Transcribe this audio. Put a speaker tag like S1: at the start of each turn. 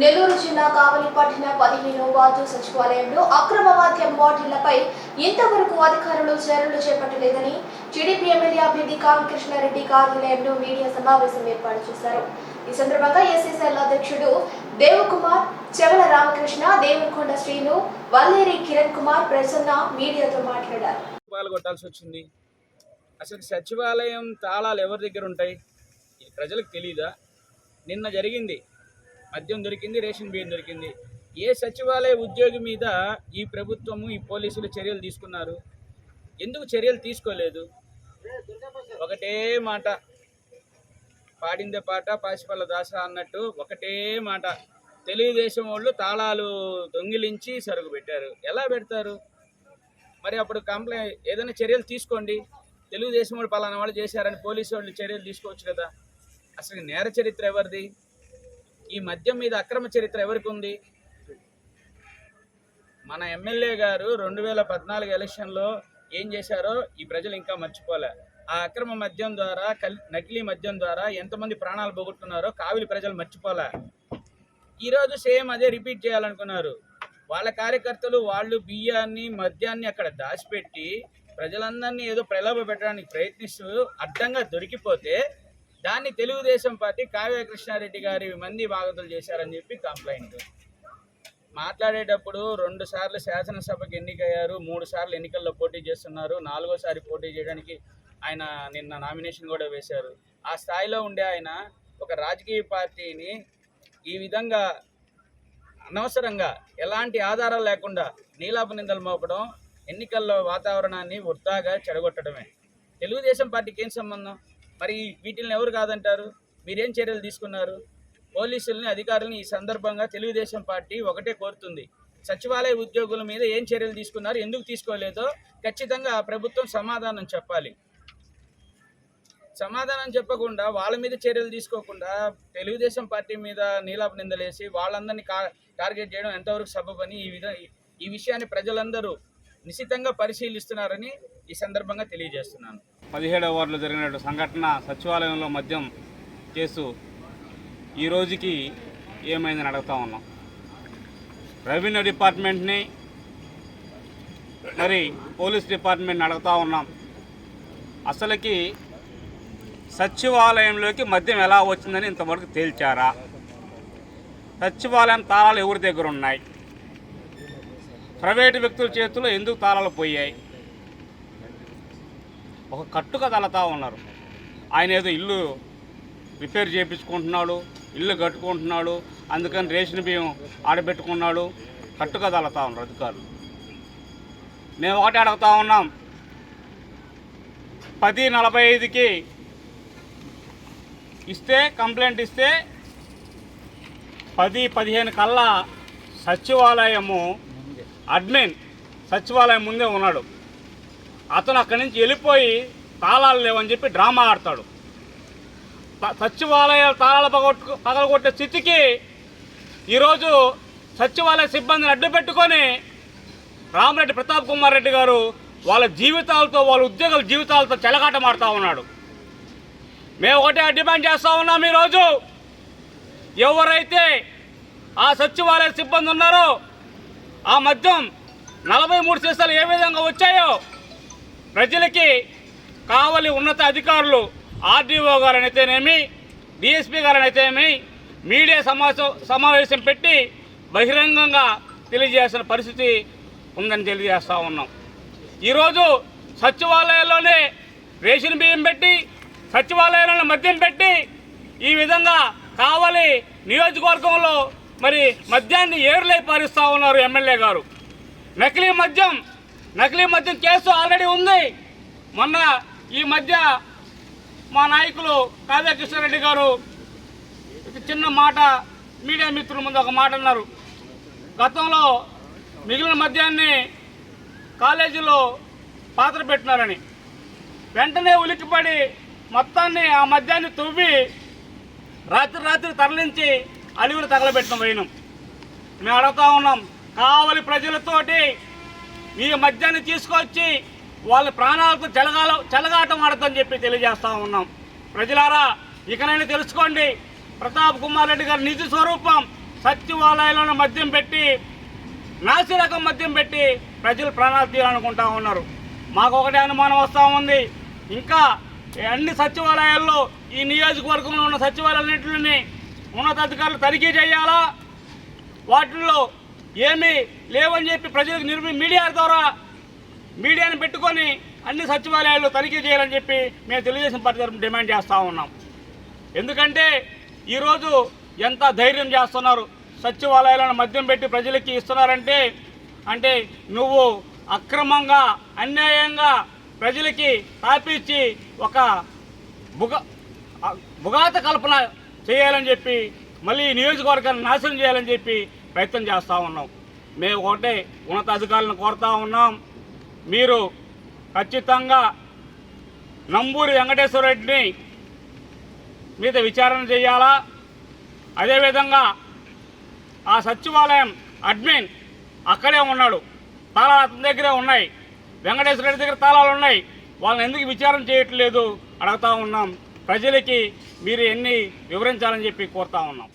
S1: నెల్లూరు జిల్లా కావలిపట్టిన పదిహేను వార్డు సచివాలయంలో అక్రమ మద్యం బాటిళ్ళపై ఇంతవరకు అధికారులు చర్యలు చేపట్టలేదని టీడీపీ ఎమ్మెల్యే అభ్యర్థి కామకృష్ణారెడ్డి కార్యాలయంలో మీడియా సమావేశం ఏర్పాటు చేశారు. ఈ సందర్భంగా ఎస్ఎస్ఎల్ అధ్యక్షుడు దేవకుమార్ చెవల రామకృష్ణ దేవరకొండ శ్రీను వల్లేరి కిరణ్ కుమార్ ప్రసన్న మీడియాతో మాట్లాడారు.
S2: పాల్గొట్టాల్సి వచ్చింది. అసలు సచివాలయం తాళాలు ఎవరి దగ్గర ఉంటాయి? ఇది ప్రజలకు తెలీదా? నిన్న జరిగింది. మద్యం దొరికింది రేషన్ బియ్యం దొరికింది. ఏ సచివాలయ ఉద్యోగి మీద ఈ ప్రభుత్వము ఈ పోలీసులు చర్యలు తీసుకున్నారు? ఎందుకు చర్యలు తీసుకోలేదు? ఒకటే మాట. పాడిందే పాట పాసిపల్ల దాస అన్నట్టు ఒకటే మాట. తెలుగుదేశం వాళ్ళు తాళాలు దొంగిలించి సరుకు పెట్టారు. ఎలా పెడతారు? మరి అప్పుడు కంప్లైంట్ ఏదైనా చర్యలు తీసుకోండి. తెలుగుదేశం వాళ్ళు పలానా వాళ్ళు చేశారని పోలీసు వాళ్ళు చర్యలు తీసుకోవచ్చు కదా. అసలు నేర చరిత్ర ఎవరిది? ఈ మద్యం మీద అక్రమ చరిత్ర ఎవరికి ఉంది? మన ఎమ్మెల్యే గారు రెండు వేల పద్నాలుగు ఎలక్షన్లో ఏం చేశారో ఈ ప్రజలు ఇంకా మర్చిపోలే. ఆ అక్రమ మద్యం ద్వారా కల్ నకిలీ మద్యం ద్వారా ఎంతమంది ప్రాణాలు పోగొట్టున్నారో కావిలి ప్రజలు మర్చిపోలే. ఈరోజు సేమ్ అదే రిపీట్ చేయాలనుకున్నారు. వాళ్ళ కార్యకర్తలు వాళ్ళు బియ్యాన్ని మద్యాన్ని అక్కడ దాచిపెట్టి ప్రజలందరినీ ఏదో ప్రలోభ పెట్టడానికి ప్రయత్నిస్తూ అడ్డంగా దొరికిపోతే దాన్ని తెలుగుదేశం పార్టీ కావ్య కృష్ణారెడ్డి గారి మంది బాగతులు చేశారని చెప్పి కంప్లైంట్. మాట్లాడేటప్పుడు రెండు సార్లు శాసనసభకు ఎన్నికయ్యారు మూడు సార్లు ఎన్నికల్లో పోటీ చేస్తున్నారు నాలుగోసారి పోటీ చేయడానికి ఆయన నిన్న నామినేషన్ కూడా వేశారు. ఆ స్థాయిలో ఉండే ఆయన ఒక రాజకీయ పార్టీని ఈ విధంగా అనవసరంగా ఎలాంటి ఆధారాలు లేకుండా నీలాప నిందలు మోపడం ఎన్నికల్లో వాతావరణాన్ని వృత్తాగా చెడగొట్టడమే. తెలుగుదేశం పార్టీకి ఏం సంబంధం? మరి వీటిని ఎవరు కాదంటారు? మీరేం చర్యలు తీసుకున్నారు? పోలీసుల్ని అధికారులను ఈ సందర్భంగా తెలుగుదేశం పార్టీ ఒకటే కోరుతుంది. సచివాలయ ఉద్యోగుల మీద ఏం చర్యలు తీసుకున్నారు ఎందుకు తీసుకోలేదో ఖచ్చితంగా ప్రభుత్వం సమాధానం చెప్పాలి. సమాధానం చెప్పకుండా వాళ్ళ మీద చర్యలు తీసుకోకుండా తెలుగుదేశం పార్టీ మీద నీలాప నిందలేసి వాళ్ళందరినీ కా టార్గెట్ చేయడం ఎంతవరకు సబబని ఈ విధ ఈ విషయాన్ని ప్రజలందరూ నిశితంగా పరిశీలిస్తున్నారని ఈ సందర్భంగా తెలియజేస్తున్నాను.
S3: పదిహేడవ వార్డులో జరిగినటువంటి సంఘటన సచివాలయంలో మద్యం కేసు ఈ రోజుకి ఏమైందని అడుగుతా ఉన్నాం. రెవెన్యూ డిపార్ట్మెంట్ని మరి పోలీస్ డిపార్ట్మెంట్ని అడుగుతా ఉన్నాం. అసలుకి సచివాలయంలోకి మద్యం ఎలా వచ్చిందని ఇంతవరకు తేల్చారా? సచివాలయం తాళాలు ఎవరి దగ్గర ఉన్నాయి? ప్రైవేటు వ్యక్తుల చేతుల్లో ఎందుకు తాళాలు పోయాయి? ఒక కట్టుక తలతా ఉన్నారు. ఆయన ఏదో ఇల్లు రిపేర్ చేయించుకుంటున్నాడు ఇల్లు కట్టుకుంటున్నాడు అందుకని రేషన్ బియ్యం ఆడబెట్టుకున్నాడు కట్టుక తలతా ఉన్నారు అధికారులు. మేము ఒకటి అడుగుతా ఉన్నాం. పది నలభై ఐదుకి ఇస్తే కంప్లైంట్ ఇస్తే పది పదిహేను కల్లా సచివాలయము అడ్మిన్ సచివాలయం ముందే ఉన్నాడు. అతను అక్కడి నుంచి వెళ్ళిపోయి తాళాలు లేవని చెప్పి డ్రామా ఆడతాడు. సచివాలయాలు సచివాలయ తాళాలు పగొట్టు పగలగొట్టే స్థితికి ఈరోజు సచివాలయ సిబ్బందిని అడ్డు పెట్టుకొని రామరెడ్డి ప్రతాప్ కుమార్ రెడ్డి గారు వాళ్ళ జీవితాలతో వాళ్ళ ఉద్యోగుల జీవితాలతో చెలగాటమాడుతూ ఉన్నాడు. మేము ఒకటే డిమాండ్ చేస్తూ ఉన్నాం ఈరోజు. ఎవరైతే ఆ సచివాలయ సిబ్బంది ఉన్నారో ఆ మద్యం నలభై మూడు సీసాలు ఏ విధంగా వచ్చాయో ప్రజలకి కావలి ఉన్నత అధికారులు ఆర్డీఓ గారనైతేనేమి డిఎస్పీ గారనైతేనేమి మీడియా సమావేశం సమావేశం పెట్టి బహిరంగంగా తెలియజేసిన పరిస్థితి ఉందని తెలియజేస్తూ ఉన్నాం. ఈరోజు సచివాలయాల్లోనే రేషన్ బియ్యం పెట్టి సచివాలయంలో మద్యం పెట్టి ఈ విధంగా కావలి నియోజకవర్గంలో మరి మద్యాన్ని ఏరులై పారిస్తూ ఉన్నారు ఎమ్మెల్యే గారు. నకిలీ మద్యం నకిలీ మద్యం కేసు ఆల్రెడీ ఉంది. మొన్న ఈ మధ్య మా నాయకులు కావ్య కృష్ణారెడ్డి గారు చిన్న మాట మీడియా మిత్రుల ముందు ఒక మాట అన్నారు. గతంలో మిగిలిన మద్యాన్ని కాలేజీలో పాత్ర పెట్టినారని. వెంటనే ఉలిక్కిపడి మొత్తాన్ని ఆ మద్యాన్ని తువ్వి రాత్రి రాత్రి తరలించి అడవిలో తగలబెట్టిన పోయినాం మేము అడుగుతా ఉన్నాం కావలి ప్రజలతోటి ఈ మద్యాన్ని తీసుకొచ్చి వాళ్ళ ప్రాణాలకు చెలగాల చెలగాటం ఆడదని చెప్పి తెలియజేస్తూ ఉన్నాం. ప్రజలారా ఇకనైనా తెలుసుకోండి ప్రతాప్ కుమార్ రెడ్డి గారి నిజ స్వరూపం సచివాలయాలను మద్యం పెట్టి నాసిరకం మద్యం పెట్టి ప్రజలు ప్రాణాలు తీయాలనుకుంటా ఉన్నారు. మాకు ఒకటే అనుమానం వస్తూ ఉంది. ఇంకా అన్ని సచివాలయాల్లో ఈ నియోజకవర్గంలో ఉన్న సచివాలయాలన్నింటిని ఉన్నతాధికారులు తనిఖీ చేయాలా? వాటిల్లో ఏమీ లేవని చెప్పి ప్రజలకు నిర్మి మీడియా ద్వారా మీడియాని పెట్టుకొని అన్ని సచివాలయాలు తనిఖీ చేయాలని చెప్పి మేము తెలుగుదేశం పార్టీ తరఫున డిమాండ్ చేస్తూ ఉన్నాం. ఎందుకంటే ఈరోజు ఎంత ధైర్యం చేస్తున్నారు సచివాలయాలను మద్యం పెట్టి ప్రజలకి ఇస్తున్నారంటే అంటే నువ్వు అక్రమంగా అన్యాయంగా ప్రజలకి తాపిచ్చి ఒక బుగ బుగాత కల్పన చేయాలని చెప్పి మళ్ళీ నియోజకవర్గాన్ని నాశనం చేయాలని చెప్పి ప్రయత్నం చేస్తూ ఉన్నాం. మేము ఒకటే ఉన్నతాధికారులను కోరుతూ ఉన్నాం. మీరు ఖచ్చితంగా నంబూరి వెంకటేశ్వర రెడ్డిని మీద విచారణ చేయాలా? అదేవిధంగా ఆ సచివాలయం అడ్మిన్ అక్కడే ఉన్నాడు. తాళాలు అతని దగ్గరే ఉన్నాయి. వెంకటేశ్వర రెడ్డి దగ్గర తాళాలు ఉన్నాయి. వాళ్ళని ఎందుకు విచారణ చేయట్లేదు? అడుగుతూ ఉన్నాం. ప్రజలకి మీరు ఎన్ని వివరించాలని చెప్పి కోరుతా ఉన్నాం.